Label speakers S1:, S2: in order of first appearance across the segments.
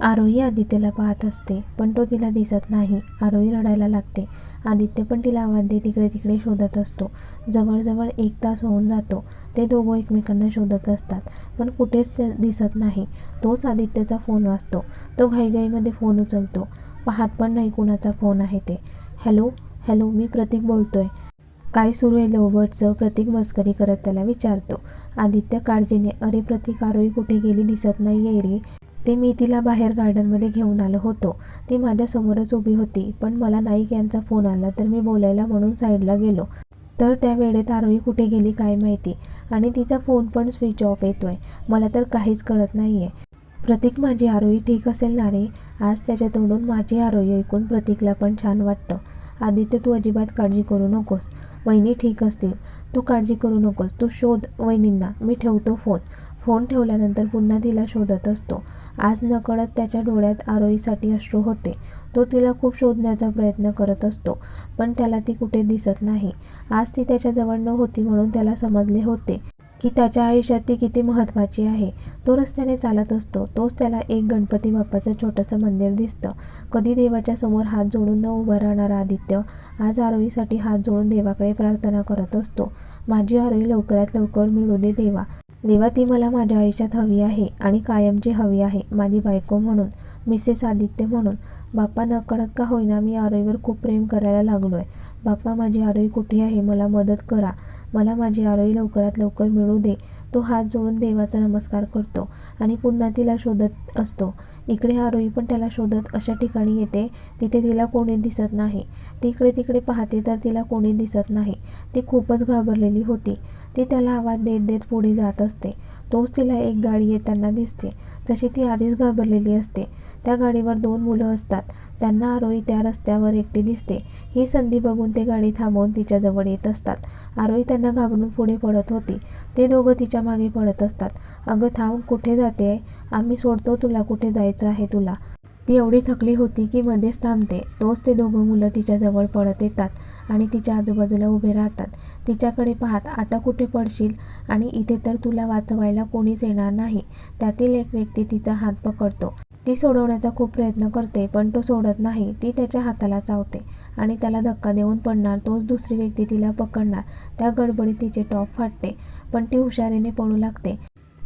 S1: आरोही आदित्यला पाहत असते पण तो तिला दिसत नाही. आरोही रडायला लागते. आदित्य पण तिला आवाज देत तिकडे तिकडे शोधत असतो. जवळजवळ एक तास होऊन जातो. ते दोघं एकमेकांना शोधत असतात पण कुठेच ते दिसत नाही. तोच आदित्यचा फोन वाचतो तो घाईघाईमध्ये फोन उचलतो. पाहत पण नाही कुणाचा फोन आहे ते. हॅलो हॅलो मी प्रतीक बोलतोय. काय सुरू आहे लवबर्डचं प्रतीक मस्करी करत त्याला विचारतो. आदित्य काळजीने अरे प्रतीक आरोही कुठे गेली? दिसत नाही आहे रे. ते मी तिला बाहेर गार्डनमध्ये घेऊन आलो होतो. ती माझ्यासमोरच उभी होती पण मला नाईक यांचा फोन आला तर मी बोलायला म्हणून साईडला गेलो. तर त्या वेळेत आरोही कुठे गेली काय माहिती? आणि तिचा फोन पण स्विच ऑफ येतोय. मला तर काहीच कळत नाही आहे प्रतीक माझी आरोही ठीक असेल ना रे? आज त्याच्या तोंडून माझी आरोही ऐकून प्रतीकला पण छान वाटतं. आदित्य तू अजिबात काळजी करू नकोस. वहिनी ठीक असतील. तू काळजी करू नकोस. तू शोध वहिनींना. मी ठेवतो फोन. फोन ठेवल्यानंतर पुन्हा तिला शोधत असतो. आज नकळत त्याच्या डोळ्यात आरोईसाठी अश्रू होते. तो तिला खूप शोधण्याचा प्रयत्न करत असतो पण त्याला ती कुठे दिसत नाही. आज ती त्याच्याजवळ न होती म्हणून त्याला समजले होते की त्याच्या आयुष्यात ती किती महत्त्वाची आहे. तो रस्त्याने चालत असतो. तोच त्याला एक गणपती बाप्पाचं छोटंसं मंदिर दिसतं. कधी देवाच्या समोर हात जोडून न उभं राहणारा आदित्य आज आरोईसाठी हात जोडून देवाकडे प्रार्थना करत असतो. माझी आरोई लवकरात लवकर मिळू दे देवा. देवा ती मला माझ्या आयुष्यात हवी आहे आणि कायमची हवी आहे माझी बायको म्हणून मिसेस आदित्य म्हणून. बाप्पा नकळत का होईना मी आरोहीवर खूप प्रेम करायला लागलो आहे बाप्पा माझी आरोही कुठे आहे? मला मदत करा. मला माझी आरोही लवकरात लवकर मिळू दे. तो हात जोडून देवाचा नमस्कार करतो आणि पुन्हा तिला शोधत असतो. इकडे आरोही पण त्याला शोधत अशा ठिकाणी येते तिथे तिला कोणी दिसत नाही. तिकडे तिकडे पाहते तर तिला कोणी दिसत नाही. ती खूपच घाबरलेली होती. ती त्याला आवाज देत देत पुढे जात असते. तोच तिला एक गाडी येताना दिसते. तशी ती आधीच घाबरलेली असते. त्या गाडीवर दोन मुलं असतात. त्यांना आरोही त्या रस्त्यावर एकटी दिसते. ही संधी बघून ते गाडी थांबवून तिच्याजवळ येत असतात. आरोही त्यांना घाबरून पुढे पडत होती. ते दोघं तिच्यामागे पडत असतात. अगं थांब कुठे जाते? आम्ही सोडतो तुला कुठे जायचं आहे तुला? ती एवढी थकली होती की मध्येच थांबते. तोच ते दोघं मुलं तिच्याजवळ पडत येतात आणि तिच्या आजूबाजूला उभे राहतात. तिच्याकडे पाहत आता कुठे पडशील? आणि इथे तर तुला वाचवायला कोणीच येणार नाही. त्यातील एक व्यक्ती तिचा हात पकडतो. ती सोडवण्याचा खूप प्रयत्न करते पण तो सोडत नाही. ती त्याच्या हाताला चावते आणि त्याला धक्का देऊन पडणार. तोच दुसरी व्यक्ती तिला पकडणार. त्या गडबडीत तिचे टॉप फाटते पण ती हुशारीने पळू लागते.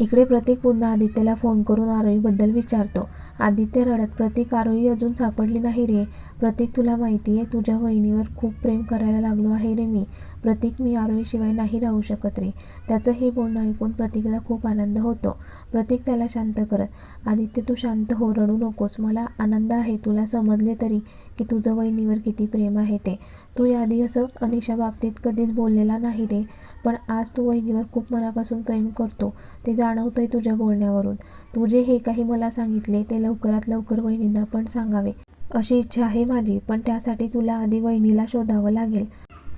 S1: इकडे प्रतीक पुन्हा आदित्यला फोन करून आरोहीबद्दल विचारतो. आदित्य रडत प्रतीक आरोही अजून सापडली नाही रे. प्रतीक तुला माहिती आहे तुझ्या वहिनीवर खूप प्रेम करायला लागलो आहे रे मी. प्रतीक मी आरोहीशिवाय नाही राहू शकत रे. त्याचं हे बोलणं ऐकून प्रतीकला खूप आनंद होतो. प्रतीक त्याला शांत करत आदित्य तू शांत हो रडू नकोस. मला आनंद आहे. तुला समजले तरी की तुझं वहिनीवर किती प्रेम आहे ते. तू याआधी असं अनिशा बाबतीत कधीच बोललेला नाही रे. पण आज तू वहिनीवर खूप मनापासून प्रेम करतो. ते जाणवतंय तुझ्या बोलण्यावरून. तू जे हे काही मला सांगितले ते लवकरात लवकर वहिनींना पण सांगावे. अशी इच्छा आहे माझी पण त्यासाठी तुला आधी वहिनीला शोधावं लागेल.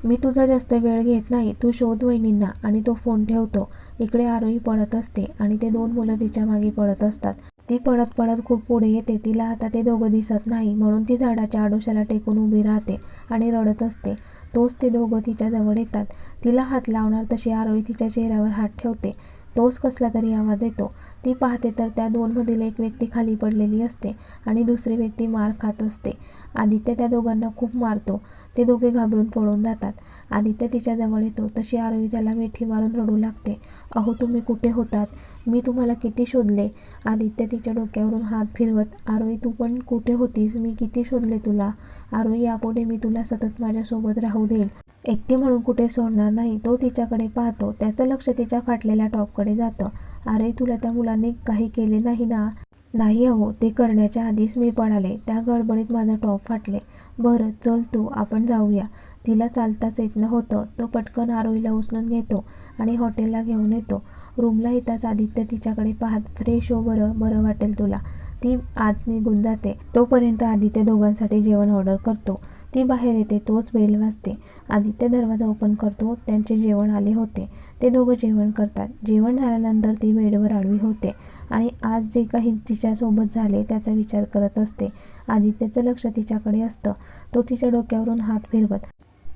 S1: मी तुझा जास्त वेळ घेत नाही तू शोध वहिनींना आणि तो फोन ठेवतो. इकडे आरोही पडत असते आणि ते दोन मुलं तिच्यामागे पडत असतात. ती पळत पळत खूप पुढे येते. तिला आता ते दोघं दिसत नाही म्हणून ती झाडाच्या आडोशाला टेकून उभी राहते आणि रडत असते. तोच ते दोघं तिच्याजवळ येतात. तिला हात लावणार तशी आरोही तिच्या चेहऱ्यावर हात ठेवते. तोच कसला तरी आवाज येतो. ती पाहते तर त्या दोनमधील एक व्यक्ती खाली पडलेली असते आणि दुसरी व्यक्ती मार खात असते. आदित्य त्या दोघांना खूप मारतो. ते दोघे घाबरून पळून जातात. आदित्य तिच्याजवळ येतो. तशी आरवी त्याला मिठी मारून रडू लागते. अहो तुम्ही कुठे होतात? मी तुम्हाला किती शोधले? आदित्य तिच्या डोक्यावरून हात फिरवत आरोही तू पण कुठे होतीस? मी किती शोधले तुला? आरोही यापुढे मी तुला सतत माझ्यासोबत राहू देईल एकटी म्हणून कुठे सोडणार नाही तो तिच्याकडे पाहतो. त्याचं लक्ष तिच्या फाटलेल्या टॉपकडे जातं. अरे तुला त्या मुलांनी काही केले नाही ना? नाही अहो ते करण्याच्या आधीच मी पळाले. त्या गडबडीत माझं टॉप फाटले. बरं चल तू आपण जाऊया. तिला चालताच येत नव्हतं. तो पटकन आरोहीला उचलून घेतो आणि हॉटेलला घेऊन येतो. रूमला येताच आदित्य तिच्याकडे पाहत फ्रेश हो बरं बरं वाटेल तुला. ती आत निघून जाते. तोपर्यंत आदित्य दोघांसाठी जेवण ऑर्डर करतो. ती बाहेर येते तोच बेल वाजते. आदित्य दरवाजा ओपन करतो. त्यांचे जेवण आले होते. ते दोघं जेवण करतात. जेवण झाल्यानंतर ती बेडवर आडवी होते आणि आज जे काही तिच्यासोबत झाले त्याचा विचार करत असते. आदित्यचं लक्ष तिच्याकडे असतं. तो तिच्या डोक्यावरून हात फिरवत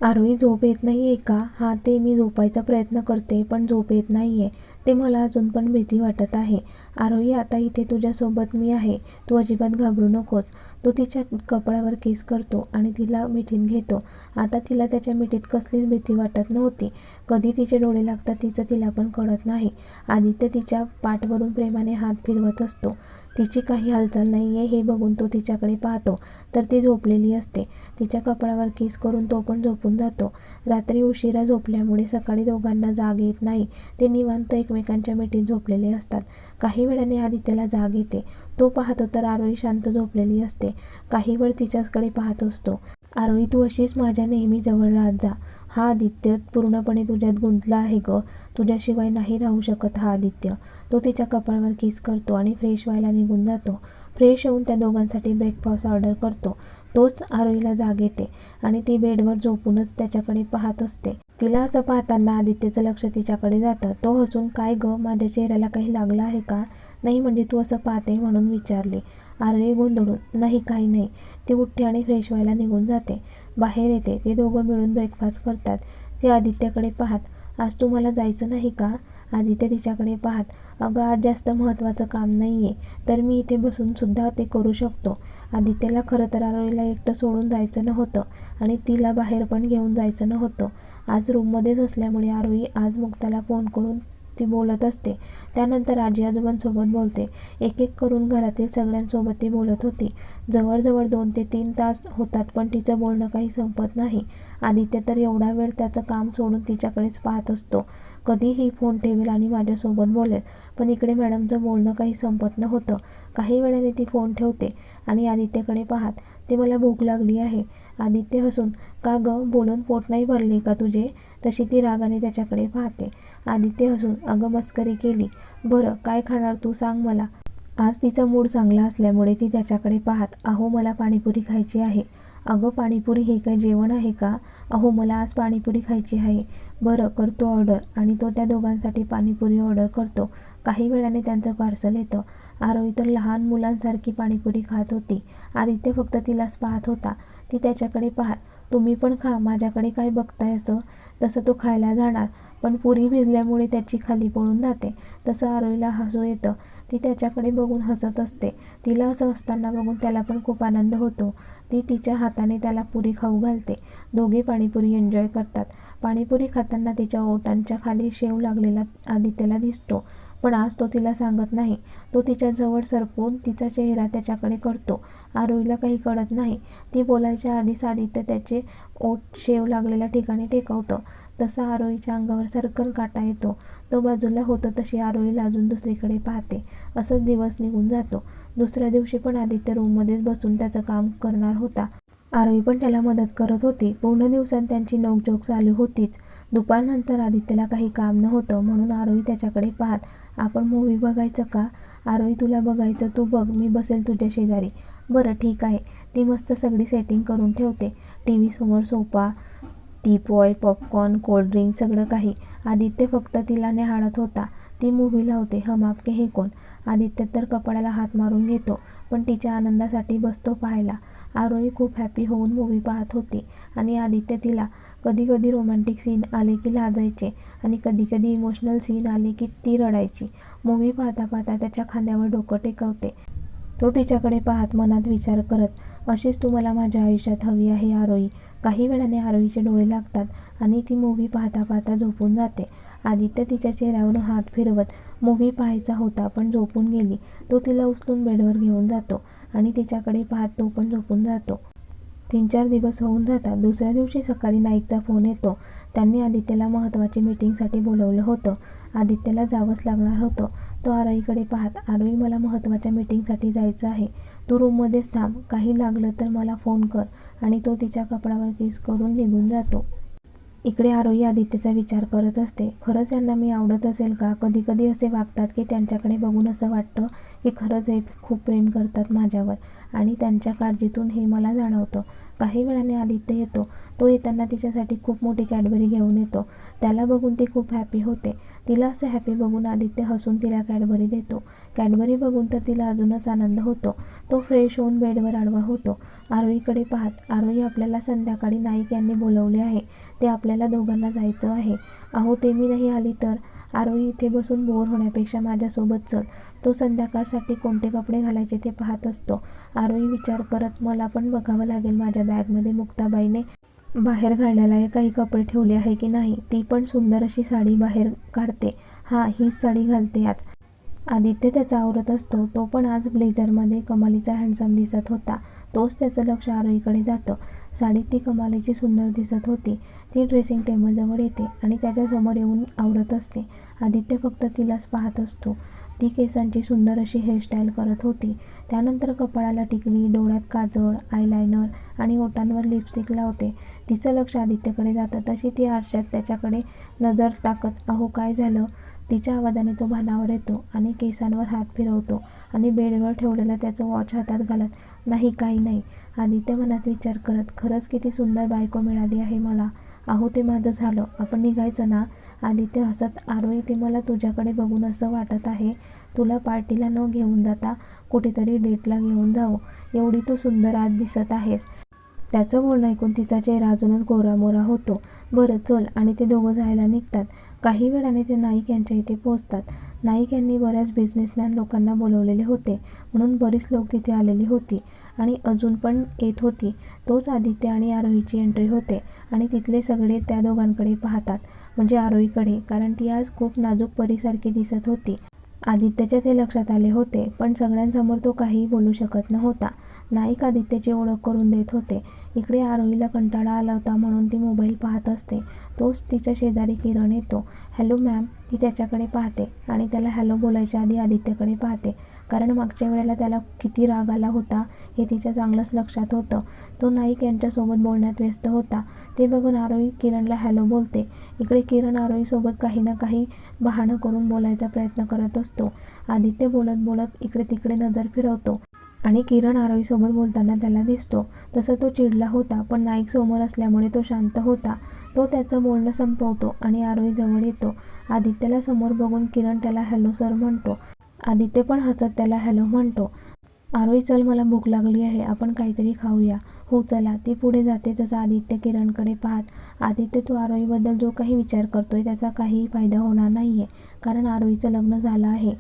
S1: आरोही झोप येत नाही आहे का? हा ते मी झोपायचा प्रयत्न करते पण झोप येत नाही आहे ते मला अजून पण भीती वाटत आहे. आरोही आता इथे तुझ्यासोबत मी आहे. तू अजिबात घाबरू नकोस. तो तिच्या कपड्यावर केस करतो आणि तिला मिठीत घेतो. आता तिला त्याच्या मिठीत कसलीच भीती वाटत नव्हती. कधी तिचे डोळे लागतात तिचं तिला पण कळत नाही. आदित्य तिच्या पाठवरून प्रेमाने हात फिरवत असतो. तिची काही हालचाल नाही आहे हे बघून तो तिच्याकडे पाहतो. तर ती झोपलेली असते. तिच्या कपड्यावर केस करून तो पण झोप झोपून जातो. रात्री उशिरा झोपल्यामुळे सकाळी दोघांना जाग येत नाही. ते निवांत एकमेकांच्या मिठीत झोपलेले असतात. काही वेळाने आदित्यला जाग येते. तो पाहतो तर आरोही शांत झोपलेली असते. काही वेळ तिच्याकडे पाहत असतो. आरोही तू अशीच माझ्या नेहमी जवळ राहत जा. हा आदित्य पूर्णपणे तुझ्यात गुंतला आहे ग. तुझ्याशिवाय नाही राहू शकत हा आदित्य. तो तिच्या कपाळावर किस करतो आणि फ्रेश व्हायला निघून जातो. फ्रेश होऊन त्या दोघांसाठी ब्रेकफास्ट ऑर्डर करतो. तोच आरोहीला जाग येते आणि ती बेडवर झोपूनच त्याच्याकडे पाहत असते. तिला असं पाहताना आदित्यचं लक्ष तिच्याकडे जातं. तो हसून काय ग माझ्या चेहऱ्याला काही लागलं आहे का? नाही म्हणजे तू असं पाहते म्हणून विचारले. आरळी गोंधळून नाही काही नाही. ती उठते आणि फ्रेश व्हायला निघून जाते. बाहेर येते. ते दोघं मिळून ब्रेकफास्ट करतात. ते आदित्यकडे पाहत आज तुम्हाला जायचं नाही का? आदित्य तिच्याकडे पाहत अगं आज जास्त महत्त्वाचं काम नाही आहे तर मी इथे बसूनसुद्धा ते करू शकतो. आदित्यला खरं तर आरोहीला एकटं सोडून जायचं नव्हतं आणि तिला बाहेर पण घेऊन जायचं नव्हतं. आज रूममध्येच असल्यामुळे आरोही आज मुक्ताला फोन करून ती बोलत असते. त्यानंतर आजी आजोबांसोबत बोलते. एक एक करून घरातील सगळ्यांसोबत ती बोलत होती. जवळजवळ दोन ते तीन तास होतात पण तिचं बोलणं काही संपत नाही. आदित्य तर एवढा वेळ त्याचं काम सोडून तिच्याकडेच पाहत असतो. कधीही फोन ठेवेल आणि माझ्यासोबत बोलेल. पण इकडे मॅडमचं बोलणं काही संपत नव्हतं. काही वेळाने ती फोन ठेवते आणि आदित्यकडे पाहत ते मला भूक लागली आहे. आदित्य हसून का गं बोलून पोट नाही भरले का तुझे? तशी ती रागाने त्याच्याकडे पाहते. आदित्य हसून अगं मस्करी केली. बरं काय खाणार तू सांग मला. आज तिचा मूड चांगला असल्यामुळे ती त्याच्याकडे पाहत अहो मला पाणीपुरी खायची आहे. अगं पाणीपुरी हे काय जेवण आहे का? अहो मला आज पाणीपुरी खायची आहे. बरं करतो ऑर्डर. आणि तो त्या दोघांसाठी पाणीपुरी ऑर्डर करतो. काही वेळाने त्यांचं पार्सल येतं. आरोही तर लहान मुलांसारखी पाणीपुरी खात होती. आदित्य फक्त तिलाच पाहत होता. ती त्याच्याकडे पाहत तुम्ही पण खा माझ्याकडे काय बघताय असं. तसं तो खायला जाणार. पण पुरी भिजल्यामुळे त्याची खाली पळून जाते. तसं आरोईला हसू येतं. ती त्याच्याकडे बघून हसत असते. तिला असं असताना बघून त्याला पण खूप आनंद होतो. ती तिच्या हाताने त्याला पुरी खाऊ घालते. दोघे पाणीपुरी एन्जॉय करतात. पाणीपुरी खाताना तिच्या ओटांच्या खाली शेव लागलेला आदित्यला दिसतो. पण आज तो तिला सांगत नाही. तो तिच्याजवळ सरपून तिचा चेहरा त्याच्याकडे करतो. आरोहीला काही कळत नाही. ती बोलायच्या आधीच आदित्य त्याचे ओठ शेव लागलेल्या ठिकाणी टेकवतं. तसा आरोहीच्या अंगावर सरकन काटा येतो. तो बाजूला होतो तशी आरोही लाजून दुसरीकडे पाहते. असंच दिवस निघून जातो. दुसऱ्या दिवशी पण आदित्य रूममध्येच बसून त्याचं काम करणार होता. आरवी पण त्याला मदत करत होती. पूर्ण दिवसात त्यांची नोकझोक चालू होतीच. दुपारनंतर आदित्यला काही काम नव्हतं म्हणून आरोही त्याच्याकडे पाहत आपण मूवी बघायचं का? आरोही तुला बघायचं तू बघ मी बसेल तुझ्या शेजारी. बरं ठीक आहे. ती मस्त सगळी सेटिंग करून ठेवते. T व्हीसमोर sofa teapoy popcorn cold drink सगळं काही. आदित्य फक्त तिला निहाळत होता. ती मूव्ही लावते हम आपके हे कोण? आदित्य तर कपड्याला हात मारून घेतो पण तिच्या आनंदासाठी बसतो पाहायला. आरोही खूप हॅपी होऊन मूव्ही पाहत होती. आणि आदित्य तिला कधी कधी रोमॅन्टिक सीन आले की लाजायचे आणि कधी कधी इमोशनल सीन आले की ती रडायची. मूव्ही पाहता पाहता त्याच्या खांद्यावर डोकं टेकवते. तो तिच्याकडे पाहत मनात विचार करत अशीच तू मला माझ्या आयुष्यात हवी आहे आरोही काही वेळाने आरोहीचे डोळे लागतात आणि ती मूव्ही पाहता पाहता झोपून जाते. आदित्य तिच्या चेहऱ्यावरून हात फिरवत मूव्ही पाहायचा होता पण झोपून गेली. तो तिला उचलून बेडवर घेऊन जातो आणि तिच्याकडे पाहत तो पण झोपून जातो. तीन चार दिवस होऊन जातात. दुसऱ्या दिवशी सकाळी नाईकचा फोन येतो. त्यांनी आदित्यला महत्त्वाची मीटिंगसाठी बोलवलं होतं. आदित्यला जावंच लागणार होतं. तो आरईकडे पाहत आरोही मला महत्त्वाच्या मीटिंगसाठी जायचं आहे. तू रूममध्येच थांब. काही लागलं तर मला फोन कर. आणि तो तिच्या कपडावर किस करून निघून जातो. इकडे आरोही आदित्यचा विचार करत असते. खरंच यांना मी आवडत असेल का? कधी कधी असे वागतात की त्यांच्याकडे बघून असं वाटतं की खरंच हे खूप प्रेम करतात माझ्यावर आणि त्यांच्या काळजीतून हे मला जाणवतं. काही वेळाने आदित्य येतो. तो येताना तिच्यासाठी खूप मोठी कॅडबरी घेऊन येतो. त्याला बघून ती खूप हॅपी होते. तिला असं हॅपी बघून आदित्य हसून तिला कॅडबरी देतो. कॅडबरी बघून तर तिला अजूनच आनंद होतो. तो फ्रेश होऊन बेडवर आडवा होतो. आरोईकडे पाहत आरोही आपल्याला संध्याकाळी नाईक यांनी बोलवले आहे. ते आपल्याला दोघांना जायचं आहे. अहो ते मी नाही आली तर आरोही इथे बसून बोर होण्यापेक्षा माझ्यासोबत चल. तो संध्याकाळसाठी कोणते कपडे घालायचे ते पाहत असतो. आरोही विचार करत मला पण बघावं लागेल माझ्या बॅगमध्ये मुक्ताबाईने बाहेर घालण्यालायक काही कपडे ठेवले आहे की नाही ती पण सुंदर अशी साडी बाहेर काढते. हा हीच साडी घालते आज. आदित्य त्याचा आवरत असतो तो पण आज ब्लेझरमध्ये कमालीचा हँडसम दिसत होता. तोच त्याचं लक्ष आरोहीकडे जातं. साडीत ती कमालीची सुंदर दिसत होती. ती ड्रेसिंग टेबलजवळ येते आणि त्याच्यासमोर येऊन आवरत असते. आदित्य फक्त तिलाच पाहत असतो. ती केसांची सुंदर अशी हेअरस्टाईल करत होती. त्यानंतर कपाळाला टिकली डोळ्यात काजळ आयलायनर आणि ओठांवर लिपस्टिक लावते. तिचं लक्ष आदित्यकडे जातं. तशी ती आरशात त्याच्याकडे नजर टाकत अहो काय झालं? तिच्या आवाजाने तो भानावर येतो आणि केसांवर हात फिरवतो आणि बेडवर ठेवलेलं त्याचं वॉच हातात घालत नाही काही नाही. आदित्य मनात विचार करत खरंच किती सुंदर बायको मिळाली आहे मला. अहो ते माझं झालं. आपण निघायचं ना? आदित्य हसत आरोही ते मला तुझ्याकडे बघून असं वाटत आहे. तुला पार्टीला न घेऊन जाता कुठेतरी डेटला घेऊन जावं. एवढी तू सुंदर आज दिसत आहेस. त्याचं बोलणं ऐकून तिचा चेहरा अजूनच गोरामोरा होतो. बरं चल. आणि ते दोघं जायला निघतात. काही वेळाने ते नाईक यांच्या इथे पोहोचतात. नाईक यांनी बऱ्याच बिझनेसमॅन लोकांना बोलवलेले होते. म्हणून बरीच लोक तिथे आलेली होती. आणि अजून पण येत होती. तोच आदित्य आणि आरोहीची एंट्री होते. आणि तिथले सगळे त्या दोघांकडे पाहतात. म्हणजे आरोहीकडे. कारण ती आज खूप नाजूक परीसारखी दिसत होती. आदित्यच्या ते लक्षात आले होते पण सगळ्यांसमोर तो काहीही बोलू शकत नव्हता. नाईक आदित्यची ओळख करून देत होते. इकडे आरोहीला कंटाळा आला होता म्हणून ती मोबाईल पाहत असते. तोच तिच्या शेजारी किरण येतो. Hello ma'am. ती त्याच्याकडे पाहते आणि त्याला हॅलो बोलायच्या आधी आदित्यकडे पाहते. कारण मागच्या वेळेला त्याला किती राग आला होता हे तिच्या चांगलंच लक्षात होतं. तो नाईक यांच्यासोबत बोलण्यात व्यस्त होता. ते बघून आरोही किरणला हॅलो बोलते. इकडे किरण आरोहीसोबत काही ना काही बहाणं करून बोलायचा प्रयत्न करत असतो. आदित्य बोलत बोलत इकडे तिकडे नजर फिरवतो. आणि किरण आरोहीसोबत बोलताना त्याला दिसतो. तसं तो चिडला होता पण नाईक समोर असल्यामुळे तो शांत होता. तो त्याचं बोलणं संपवतो आणि आरोही जवळ येतो. आदित्यला समोर बघून किरण त्याला हॅलो सर म्हणतो. आदित्य पण हसत त्याला हॅलो म्हणतो. आरोही चल मला भूक लागली आहे आपण काहीतरी खाऊया. हो चला. ती पुढे जाते तसं आदित्य किरणकडे पाहत. आदित्य तू आरोहीबद्दल जो काही विचार करतोय त्याचा काहीही फायदा होणार नाही आहे कारण आरोहीचं लग्न झालं आहे.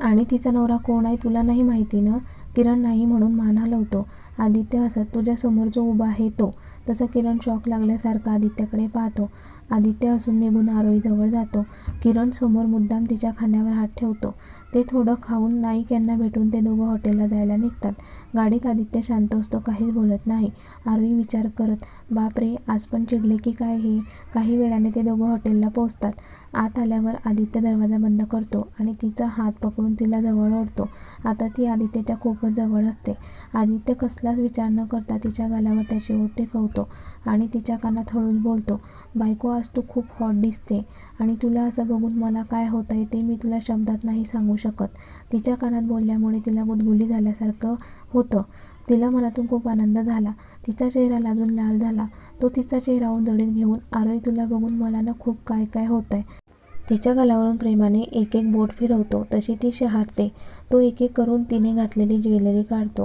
S1: आणि तिचा नवरा कोण आहे तुला नाही माहिती ना? किरण नाही म्हणून मान हलवतो आदित्य हसत तुझ्यासमोर जो उभा आहे तो. तसं किरण शॉक लागल्यासारखा आदित्यकडे पाहतो. आदित्य असून निघून आरोहीजवळ जातो. किरण समोर मुद्दाम तिच्या खाण्यावर हात ठेवतो. ते थोडं खाऊन नाईक यांना भेटून ते दोघं हॉटेलला जायला निघतात. गाडीत आदित्य शांत असतो काहीच बोलत नाही. आरोही विचार करत बापरे आज पण चिडले की काय हे? काही वेळाने ते दोघं हॉटेलला पोहोचतात. आत आल्यावर आदित्य दरवाजा बंद करतो आणि तिचा हात पकडून तिला जवळ ओढतो. आता ती आदित्यच्या खूपच जवळ असते. आदित्य कसलाच विचार न करता तिच्या गालावर त्याची ओठ टेकवतो आणि तिच्या कानात हळूच बोलतो बायको आज तू खूप हॉट दिसते. आणि तुला असं बघून मला काय होत आहे ते मी तुला शब्दात नाही सांगू शकत. तिच्या कानात बोलल्यामुळे तिला गुदगुली झाल्यासारखं होतं. तिला मनातून खूप आनंद झाला. तिचा चेहरा लाजून लाल झाला. तो तिचा चेहरा उंजळीत घेऊन आरोही तुला बघून मला ना खूप काय काय होत आहे तिच्या गलावरून प्रेमाने एक एक बोट फिरवतो. तशी ती शहारते. तो एक एक करून तिने घातलेली ज्वेलरी काढतो.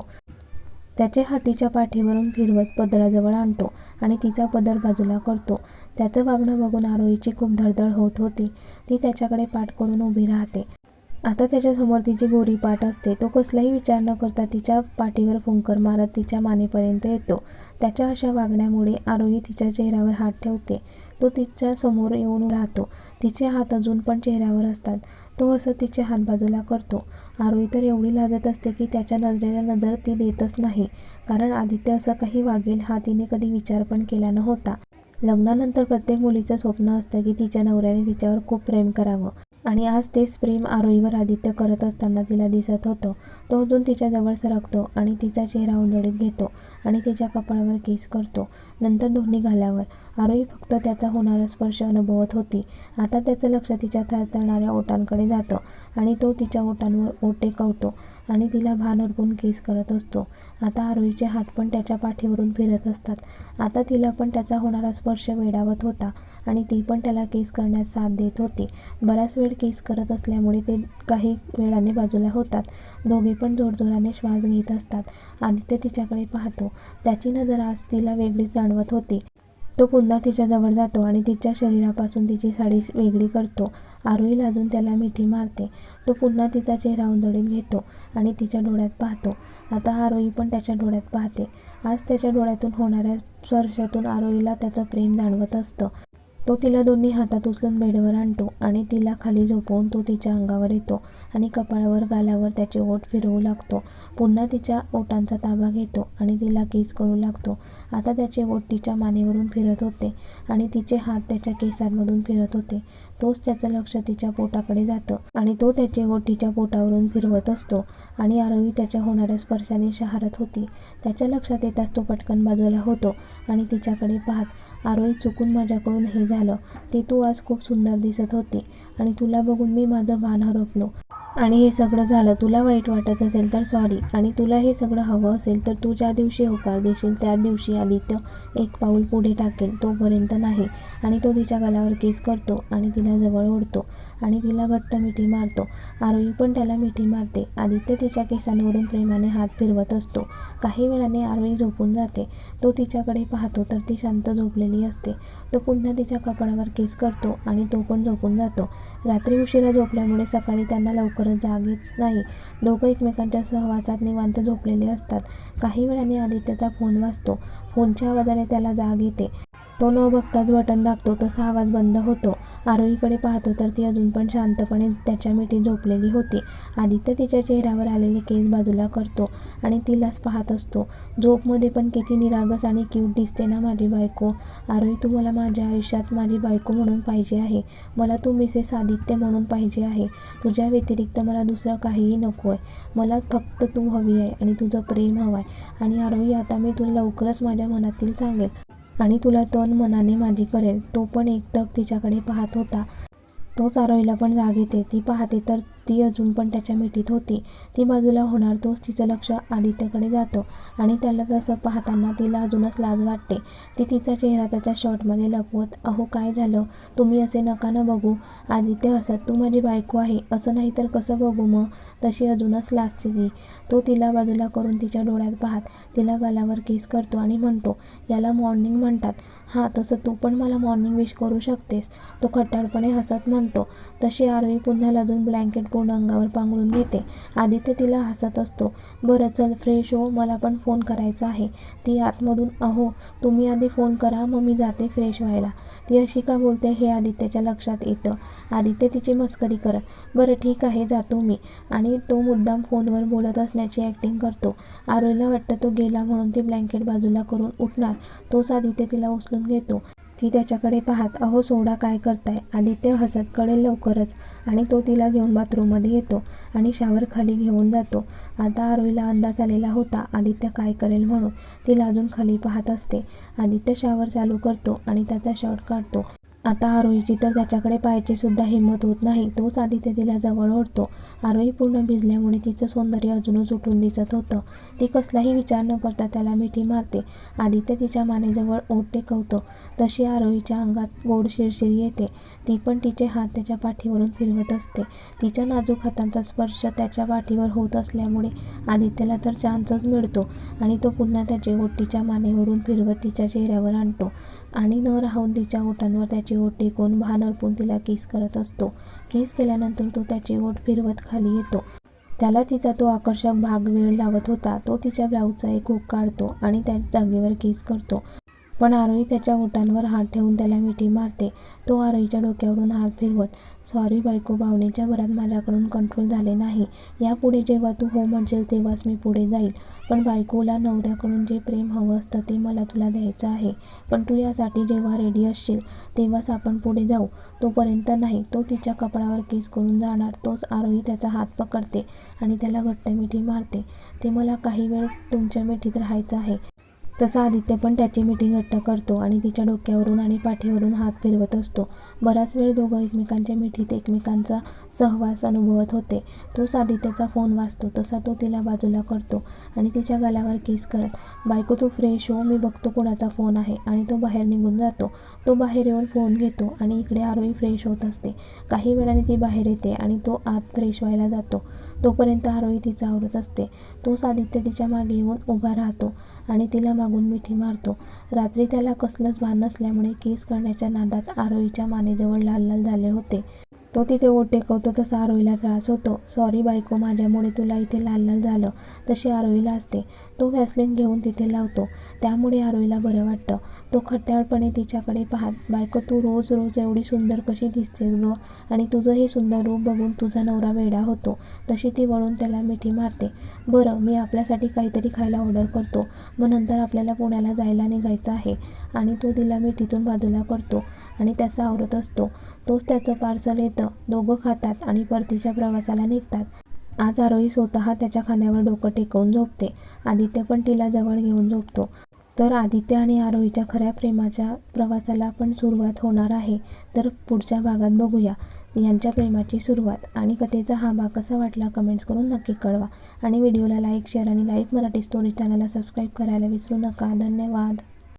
S1: त्याचे हातीच्या पाठीवरून फिरवत पदराजवळ आणतो आणि तिचा पदर बाजूला करतो. त्याचं वागणं बघून आरोहीची खूप धडधड होत होती. ती त्याच्याकडे पाठ करून उभी राहते. आता त्याच्यासमोर तिची गोरी पाठ असते. तो कसलाही विचार न करता तिच्या पाठीवर फुंकर मारत तिच्या मानेपर्यंत येतो. त्याच्या अशा वागण्यामुळे आरोही तिच्या चेहऱ्यावर हात ठेवते. तो तिच्या समोर येऊन राहतो. तिचे हात अजून पण चेहऱ्यावर असतात. तो असं तिचे हात बाजूला करतो. आरोही तर एवढी लाजत असते की त्याच्या नजरेला नजर ती देतच नाही. कारण आदित्य असं काही वागेल हा तिने कधी विचार पण केला नव्हता. लग्नानंतर प्रत्येक मुलीचं स्वप्न असतं की तिच्या नवऱ्याने तिच्यावर खूप प्रेम करावं. आणि आज तेच प्रेम आरोहीवर आदित्य करत असताना तिला दिसत होतं. तो अजून तिच्याजवळ सरकतो आणि तिचा चेहरा उंजळीत घेतो आणि तिच्या कपाळावर केस करतो नंतर दोन्ही घाल्यावर आरोही फक्त त्याचा होणारा स्पर्श अनुभवत होती. आता त्याचं लक्ष तिच्या थरथरणाऱ्या ओटांकडे जातं आणि तो तिच्या ओटांवर ओटे टेकवतो आणि तिला भान हरपून केस करत असतो. आता आरोहीचे हात पण त्याच्या पाठीवरून फिरत असतात. आता तिला पण त्याचा होणारा स्पर्श वेडावत होता आणि ती पण त्याला केस करण्यास साथ देत होती. बराच वेळ केस करत असल्यामुळे ते काही वेळाने बाजूला होतात. दोघे पण जोरजोराने श्वास घेत असतात. आदित्य तिच्याकडे पाहतो. त्याची नजर आज तिला वेगळीच जाणवत होती. तो पुन्हा तिच्याजवळ जातो आणि तिच्या शरीरापासून तिची साडी वेगळी करतो. आरोही लाजून त्याला मिठी मारते. तो पुन्हा तिचा चेहरा उंदडीत घेतो आणि तिच्या डोळ्यात पाहतो. आता आरोही पण त्याच्या डोळ्यात पाहते. आज त्याच्या डोळ्यातून होणाऱ्या स्पर्शातून आरोहीला त्याचं प्रेम जाणवत असतं. तो तिला दोन्ही हातात उचलून बेडवर आणतो आणि तिला खाली झोपवून तो तिच्या अंगावर येतो आणि कपाळावर गालावर त्याचे ओठ फिरवू लागतो. पुन्हा तिच्या ओठांचा ताबा घेतो आणि तिला केस करू लागतो. आता त्याचे ओठ तिच्या मानेवरून फिरत होते आणि तिचे हात त्याच्या केसांमधून फिरत होते. तोच त्याचं लक्ष तिच्या पोटाकडे जातं आणि तो त्याचे ओठ तिच्या पोटावरून फिरवत असतो. आणि आरवी त्याच्या होणाऱ्या स्पर्शाने शहारत होती. त्याच्या लक्षात येताच तो पटकन बाजूला होतो आणि तिच्याकडे पाहत आरोही चुकून माझ्याकडून हे झालं. ते तू आज खूप सुंदर दिसत होती आणि तुला बघून मी माझं भान हरपलो. आणि हे सगळं झालं तुला वाईट वाटत असेल तर सॉरी आणि तुला हे सगळं हवं असेल तर तू ज्या दिवशी होकार देशील त्या दिवशी आदित्य एक पाऊल पुढे टाकेल तोपर्यंत नाही. आणि तो तिच्या गलावर केस करतो आणि तिला जवळ ओढतो आणि तिला घट्ट मिठी मारतो. आरोही पण त्याला मिठी मारते. आदित्य तिच्या केसांवरून प्रेमाने हात फिरवत असतो. काही वेळाने आरोही झोपून जाते. तो तिच्याकडे पाहतो तर ती शांत झोपलेली असते. तो पुन्हा तिच्या कपाळावर केस करतो आणि तो पण झोपून जातो. रात्री उशिरा झोपल्यामुळे सकाळी त्यांना लवकर लवकरच जाग येत नाही. दोघं एकमेकांच्या सहवासात निवांत झोपलेले असतात. काही वेळाने आदित्यचा फोन वाजतो. फोनच्या आवाजाने त्याला जाग येते. तो न बघताच बटन दाबतो तसा आवाज बंद होतो. आरोहीकडे पाहतो तर ती अजून पण शांतपणे त्याच्या मिठी झोपलेली होती. आदित्य तिच्या चेहऱ्यावर आलेले केस बाजूला करतो आणि तिलाच पाहत असतो. झोपमध्ये पण किती निरागस आणि क्यूट दिसते ना माझी बायको? आरोही तू मला माझ्या आयुष्यात माझी बायको म्हणून पाहिजे आहे. मला तू मिसेस आदित्य म्हणून पाहिजे आहे. तुझ्या व्यतिरिक्त मला दुसरं काहीही नको आहे मला फक्त तू हवी आहे आणि तुझं प्रेम हवं आहे आणि आरोही आता मी तुला लवकरच माझ्या मनातील सांगेल. आणि तुला तन मनाने माझी करेल. तो पण एकटक तिच्याकडे पाहत होता. तोच आरोहीला पण जाग येते. ती पाहते तर ती अजून पण त्याच्या मिठीत होती. ती बाजूला होणार तोच तिचं लक्ष आदित्यकडे जातं आणि त्याला तसं पाहताना तिला अजूनच लाज वाटते. ती तिचा चेहरा त्याच्या शर्टमध्ये लपवत अहो काय झालं? तुम्ही असे नका ना बघू. आदित्य हसत तू माझी बायको आहे असं नाही तर कसं बघू मग तशी अजूनच लाजते ती तो तिला बाजूला करून तिच्या डोळ्यात पाहत तिला गलावर केस करतो आणि म्हणतो याला मॉर्निंग म्हणतात. हां तसं तू पण मला मॉर्निंग विश करू शकतेस तो खट्टाळपणे हसत म्हणतो तशी आरवी पुन्हा लाजून ब्लँकेट पूर्ण अंगावर पांघरून घेते आदित्य तिला हसत असतो. बरं चल फ्रेश हो मला पण फोन करायचा आहे. ती आतमधून अहो तुम्ही आधी फोन करा मग मी जाते फ्रेश व्हायला. ती अशी का बोलते हे आदित्यच्या लक्षात येतं. आदित्य तिची मस्करी करत बरं ठीक आहे जातो मी. आणि तो मुद्दाम फोनवर बोलत असण्याची ॲक्टिंग करतो. आरोला वाटतं तो गेला म्हणून ती ब्लँकेट बाजूला करून उठणार. तोच आदित्य तिला उचलून घेतो. ती त्याच्याकडे पाहत अहो सोडा काय करताय? आदित्य हसत कळेल लवकरच आणि तो तिला घेऊन बाथरूममध्ये येतो आणि शावर खाली घेऊन जातो. आता आरोहीला अंदाज आलेला होता आदित्य काय करेल म्हणून? तिला अजून खाली पाहत असते. आदित्य शावर चालू करतो आणि त्याचा शर्ट काढतो. आता आरोहीची तर त्याच्याकडे पाहायची सुद्धा हिंमत होत नाही. तोच आदित्य तिला जवळ ओढतो. आरोही पूर्ण भिजल्यामुळे तिचं सौंदर्य अजूनच उठून दिसत होतं. ती कसलाही विचार न करता त्याला मिठी मारते. आदित्य तिच्या मानेजवळ ओठ टेकवतो. तशी आरोहीच्या अंगात गोड शिरशिर येते. ती पण तिचे हात त्याच्या पाठीवरून फिरवत असते. तिच्या नाजूक हातांचा स्पर्श त्याच्या पाठीवर होत असल्यामुळे आदित्यला तर चान्सच मिळतो आणि तो पुन्हा त्याचे ओटीच्या मानेवरून फिरवत तिच्या चेहऱ्यावर आणतो. आणि न राहून तिच्या ओठांवर त्याचे ओठ टेकून भान अर्पून तिला किस करत असतो. किस केल्यानंतर तो त्याचे ओठ फिरवत खाली येतो. त्याला तिचा तो आकर्षक भाग वेळ लावत होता. तो तिच्या ब्लाऊजचा एक हुक काढतो आणि त्या जागेवर किस करतो. पण आरोही त्याच्या ओठांवर हात ठेवून त्याला मिठी मारते. तो आरोहीच्या डोक्यावरून हात फिरवत सॉरी बायको भावनेच्या भरात माझ्याकडून कंट्रोल झाले नाही. यापुढे जेव्हा तू हो म्हणशील तेव्हाच मी पुढे जाईल. पण बायकोला नवऱ्याकडून जे प्रेम हवं असतं ते मला तुला द्यायचं आहे. पण तू यासाठी जेव्हा रेडी असशील तेव्हाच आपण पुढे जाऊ. तोपर्यंत नाही तो तिच्या कपडावर किस करून जाणार. तोच आरोही त्याचा हात पकडते आणि त्याला घट्ट मिठी मारते. ते मला काही वेळ तुमच्या मिठीत राहायचं आहे. तसा आदित्य पण त्याची मिठी घट्ट करतो आणि तिच्या डोक्यावरून आणि पाठीवरून हात फिरवत असतो. बराच वेळ दोघं एकमेकांच्या मिठीत एकमेकांचा सहवास अनुभवत होते. तोच आदित्यचा फोन वाचतो तसा तो तिला बाजूला करतो आणि तिच्या गालावर किस करत बायको तू फ्रेश हो. मी बघतो कोणाचा फोन आहे. आणि तो बाहेर निघून जातो. तो बाहेर येऊन फोन घेतो आणि इकडे आरोही फ्रेश होत असते. काही वेळाने ती बाहेर येते आणि तो आत फ्रेश व्हायला जातो. तोपर्यंत आरोही तिचा आवरत असते. तोच आदित्य तिच्यामागे येऊन उभा राहतो. आणि तिला मागून मिठी मारतो. रात्री त्याला कसलंच भान नसल्यामुळे केस करण्याच्या नादात आरोहीच्या मानेजवळ लाल लाल झाले होते. तो तिथे ओट टेकवतो तसा आरोहीला त्रास होतो. सॉरी बायको माझ्यामुळे तुला इथे लाल लाल झालं. तशी आरोहीला असते. तो व्हॅसलिन घेऊन तिथे लावतो. त्यामुळे आरोहीला बरं वाटतं. तो खट्याळपणे तिच्याकडे पाहत बायको तू रोज रोज एवढी सुंदर कशी दिसतेस ग? आणि तुझं हे सुंदर रूप बघून तुझा नवरा वेडा होतो. तशी ती वळून त्याला मिठी मारते. बरं मी आपल्यासाठी काहीतरी खायला ऑर्डर करतो. मग नंतर आपल्याला पुण्याला जायला निघायचं आहे. आणि तो तिला मिठीतून बाजूला करतो आणि त्याचा आवरत असतो. तोच त्याचं पार्सल येतं. दोघं खातात आणि परतीच्या प्रवासाला निघतात. आज आरोही स्वतः त्याच्या खांद्यावर डोकं टेकवून झोपते. आदित्य पण तिला जवळ घेऊन झोपतो. तर आदित्य आणि आरोहीच्या खऱ्या प्रेमाच्या प्रवासाला पण सुरुवात होणार आहे. तर पुढच्या भागात बघूया. यांच्या प्रेमाची सुरुवात आणि कथेचा हा भाग कसा वाटला कमेंट्स करून नक्की कळवा. आणि व्हिडिओला लाईक शेअर आणि लाईव्ह मराठी स्टोरी चॅनलला सबस्क्राईब करायला विसरू नका. धन्यवाद.